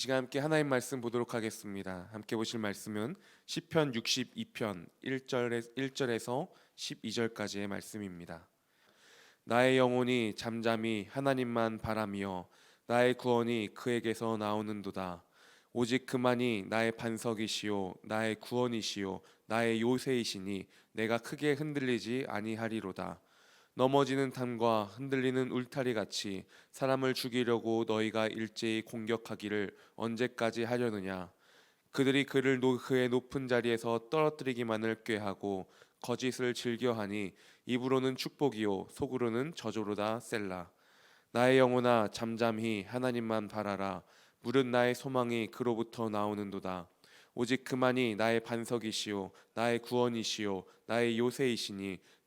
시간 함께 하나님 말씀 보도록 하겠습니다. 함께 보실 말씀은 시편 62편 1절에 1절에서 12절까지의 말씀입니다. 나의 영혼이 잠잠히 하나님만 바라며 나의 구원이 그에게서 나오는도다. 오직 그만이 나의 반석이시요 나의 구원이시요 나의 요새이시니 내가 크게 흔들리지 아니하리로다. 넘어지는 담과 흔들리는 울타리 같이 사람을 죽이려고 너희가 일제히 공격하기를 언제까지 하려느냐? 그들이 그를 노, 그의 높은 자리에서 떨어뜨리기만을 꾀하고 거짓을 즐겨하니 입으로는 축복이요 속으로는 저조로다 셀라. 나의 영혼아 잠잠히 하나님만 바라라. 무릇 나의 소망이 그로부터 나오는도다. 오직 그만이 나의 반석이시요 나의 구원이시요 나의 요새이시니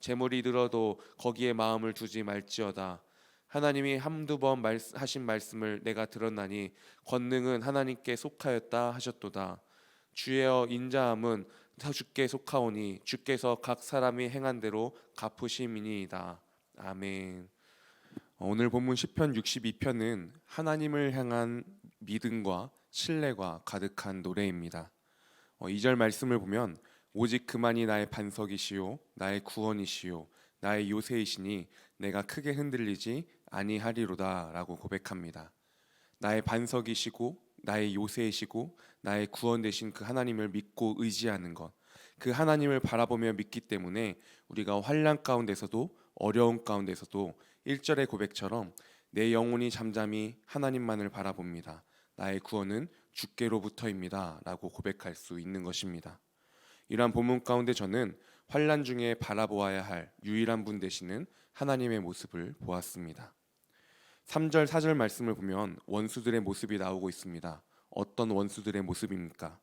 재물이 들어도 거기에 마음을 두지 말지어다. 하나님이 한두 번 말, 하신 말씀을 내가 들었나니 권능은 하나님께 속하였다 하셨도다. 주여 인자함은 주께 속하오니 주께서 각 사람이 행한 대로 갚으심이니이다. 아멘. 오늘 본문 시편 62편은 하나님을 향한 믿음과 신뢰가 가득한 노래입니다. 어, 2절 말씀을 보면 오직 그만이 나의 반석이시요 나의 구원이시요 나의 요새이시니 내가 크게 흔들리지 아니하리로다라고 고백합니다. 나의 반석이시고 나의 요새이시고 나의 구원 되신 그 하나님을 믿고 의지하는 것. 그 하나님을 바라보며 믿기 때문에 우리가 환란 가운데서도 어려운 가운데서도 1절의 고백처럼 내 영혼이 잠잠히 하나님만을 바라봅니다. 나의 구원은 주께로부터입니다라고 고백할 수 있는 것입니다. 이러한 본문 가운데 저는 환란 중에 바라보아야 할 유일한 분 되시는 하나님의 모습을 보았습니다. 3절 4절 말씀을 보면 원수들의 모습이 나오고 있습니다. 어떤 원수들의 모습입니까?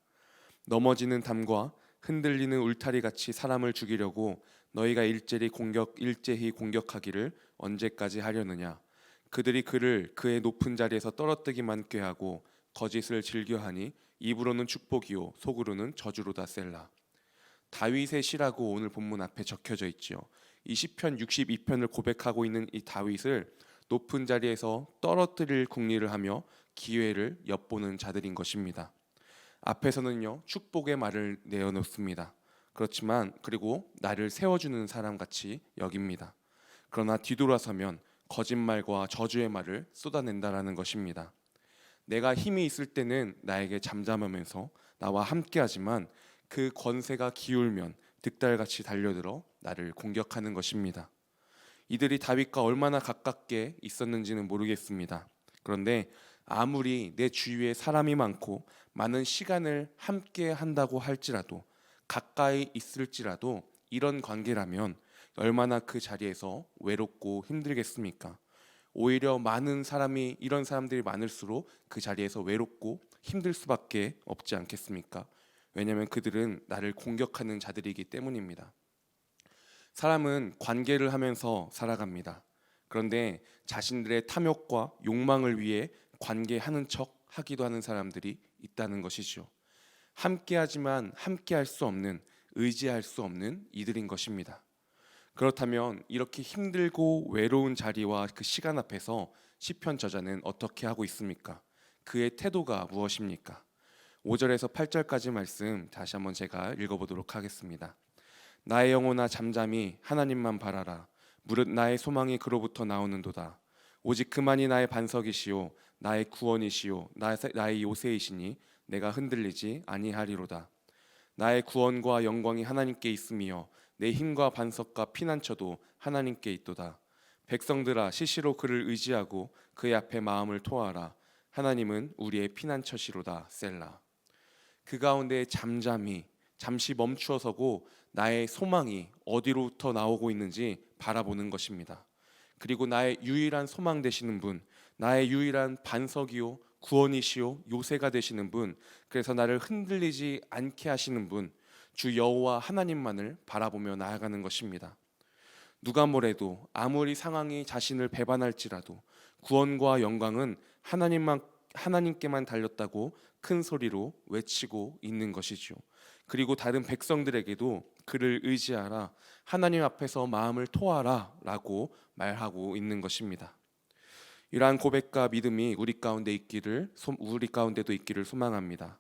넘어지는 담과 흔들리는 울타리 같이 사람을 죽이려고 너희가 일제히 공격 일제히 공격하기를 언제까지 하려느냐? 그들이 그를 그의 높은 자리에서 떨어뜨기만 꾀하고 거짓을 즐겨하니 입으로는 축복이요 속으로는 저주로다 셀라. 다윗의 시라고 오늘 본문 앞에 적혀져 있지요. 이 시편 62편을 고백하고 있는 이 다윗을 높은 자리에서 떨어뜨릴 궁리를 하며 기회를 엿보는 자들인 것입니다. 앞에서는요 축복의 말을 내어놓습니다. 그렇지만 그리고 나를 세워주는 사람 같이 여깁니다. 그러나 뒤돌아서면 거짓말과 저주의 말을 쏟아낸다라는 것입니다. 내가 힘이 있을 때는 나에게 잠잠하면서 나와 함께하지만 그 권세가 기울면 득달같이 달려들어 나를 공격하는 것입니다. 이들이 다윗과 얼마나 가깝게 있었는지는 모르겠습니다. 그런데 아무리 내 주위에 사람이 많고 많은 시간을 함께 한다고 할지라도 가까이 있을지라도 이런 관계라면 얼마나 그 자리에서 외롭고 힘들겠습니까? 오히려 많은 사람이 이런 사람들이 많을수록 그 자리에서 외롭고 힘들 수밖에 없지 않겠습니까? 왜냐하면 그들은 나를 공격하는 자들이기 때문입니다. 사람은 관계를 하면서 살아갑니다. 그런데 자신들의 탐욕과 욕망을 위해 관계하는 척 하기도 하는 사람들이 있다는 것이죠. 함께하지만 함께할 수 없는 의지할 수 없는 이들인 것입니다. 그렇다면 이렇게 힘들고 외로운 자리와 그 시간 앞에서 시편 저자는 어떻게 하고 있습니까? 그의 태도가 무엇입니까? 5절에서 8절까지 말씀 다시 한번 제가 읽어보도록 하겠습니다. 나의 영혼아 잠잠히 하나님만 바라라. 무릇 나의 소망이 그로부터 나오는도다. 오직 그만이 나의 반석이시요 나의 구원이시요 나의 요새이시니 내가 흔들리지 아니하리로다. 나의 구원과 영광이 하나님께 있으며 내 힘과 반석과 피난처도 하나님께 있도다. 백성들아 시시로 그를 의지하고 그의 앞에 마음을 토하라. 하나님은 우리의 피난처시로다. 셀라. 그 가운데 잠잠히 잠시 멈추어 서고 나의 소망이 어디로부터 나오고 있는지 바라보는 것입니다. 그리고 나의 유일한 소망 되시는 분, 나의 유일한 반석이요 구원이시요 요새가 되시는 분 그래서 나를 흔들리지 않게 하시는 분 주 여호와 하나님만을 바라보며 나아가는 것입니다. 누가 뭐래도 아무리 상황이 자신을 배반할지라도 구원과 영광은 하나님만 하나님께만 달렸다고 큰 소리로 외치고 있는 것이죠. 그리고 다른 백성들에게도 그를 의지하라 하나님 앞에서 마음을 토하라라고 말하고 있는 것입니다. 이러한 고백과 믿음이 우리 가운데 있기를 소- 우리 가운데도 있기를 소망합니다.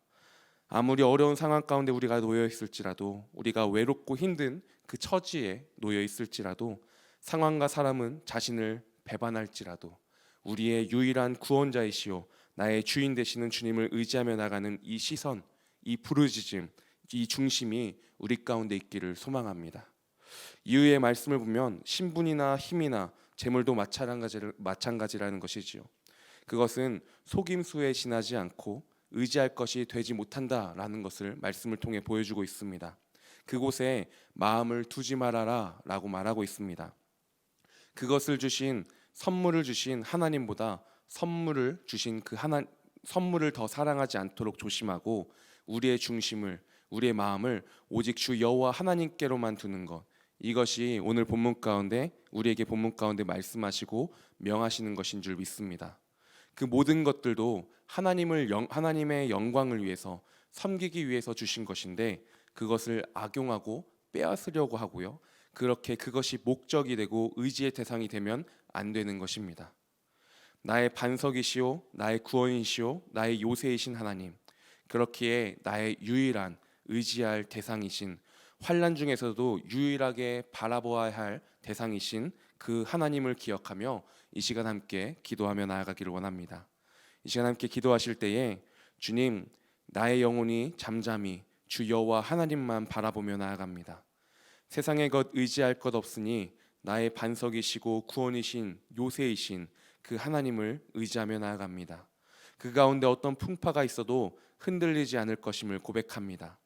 아무리 어려운 상황 가운데 우리가 놓여 있을지라도 우리가 외롭고 힘든 그 처지에 놓여 있을지라도 상황과 사람은 자신을 배반할지라도 우리의 유일한 구원자이시오 나의 주인 되시는 주님을 의지하며 나가는 이 시선, 이 부르짖음, 이 중심이 우리 가운데 있기를 소망합니다. 이후의 말씀을 보면 신분이나 힘이나 재물도 마찬가지라는 것이지요. 그것은 속임수에 지나지 않고 의지할 것이 되지 못한다라는 것을 말씀을 통해 보여주고 있습니다. 그곳에 마음을 두지 말아라라고 말하고 있습니다. 그것을 주신 선물을 주신 하나님보다 선물을 주신 그 하나 선물을 더 사랑하지 않도록 조심하고 우리의 중심을 우리의 마음을 오직 주 여호와 하나님께로만 두는 것 이것이 오늘 본문 가운데 우리에게 본문 가운데 말씀하시고 명하시는 것인 줄 믿습니다. 그 모든 것들도 하나님을 영, 하나님의 영광을 위해서 섬기기 위해서 주신 것인데 그것을 악용하고 빼앗으려고 하고요. 그렇게 그것이 목적이 되고 의지의 대상이 되면 안 되는 것입니다. 나의 반석이시오, 나의 구원이시오, 나의 요새이신 하나님. 그렇기에 나의 유일한 의지할 대상이신 환란 중에서도 유일하게 바라보아야 할 대상이신 그 하나님을 기억하며 이 시간 함께 기도하며 나아가기를 원합니다. 이 시간 함께 기도하실 때에 주님 나의 영혼이 잠잠히 주 여호와 하나님만 바라보며 나아갑니다. 세상의 것 의지할 것 없으니 나의 반석이시고 구원이신 요새이신 그 하나님을 의지하며 나아갑니다. 그 가운데 어떤 풍파가 있어도 흔들리지 않을 것임을 고백합니다.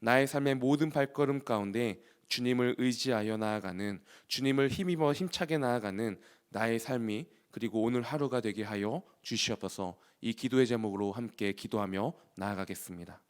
나의 삶의 모든 발걸음 가운데 주님을 의지하여 나아가는 주님을 힘입어 힘차게 나아가는 나의 삶이 그리고 오늘 하루가 되게 하여 주시옵소서. 이 기도의 제목으로 함께 기도하며 나아가겠습니다.